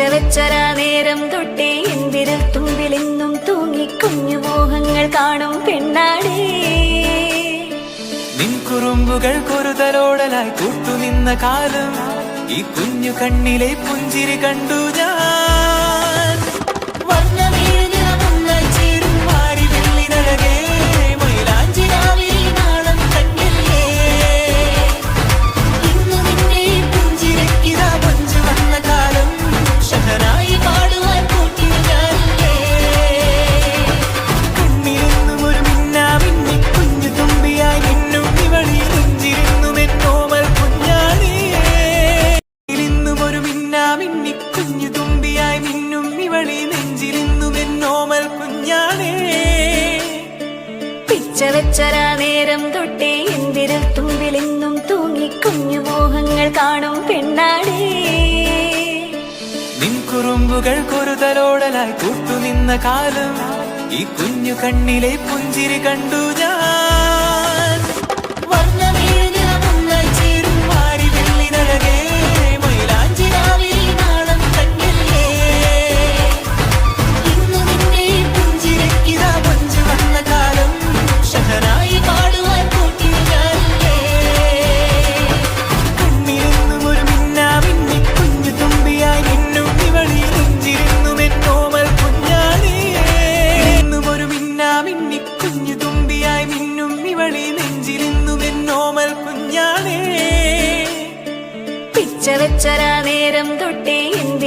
വെച്ചരാ നേരം തൊട്ടേ എന്തിരൽ തുമ്പിലെന്നും തൂങ്ങി കുഞ്ഞു മോഹങ്ങൾ കാണും പെണ്ണാടേ. നിൻ കുറുമ്പുകൾ കുറുതലോടലായി കൂട്ടുനിന്ന കാലം ഈ കുഞ്ഞു കണ്ണിലെ പുഞ്ചിരി കണ്ടു ഞാൻ. കുഞ്ഞു തുമ്പിയായി മിന്നും ഇവളി നെഞ്ചിരുന്നും എന്നോമൽ കുഞ്ഞാണേ. പിച്ച വെച്ചരാ നേരം തൊട്ടേ എന്തിരൽ തുമ്പിലെന്നും തൂങ്ങി കുഞ്ഞു മോഹങ്ങൾ കാണും പെണ്ണാടേ നിൻകുറുമ്പുകൾ കുറുതലോടലായി കൂട്ടുനിന്ന കാലം ഈ കുഞ്ഞു കണ്ണിലെ പുഞ്ചിരി കണ്ടു ഞാൻ. വെച്ച നേരം തൊട്ടേ എന്തിരി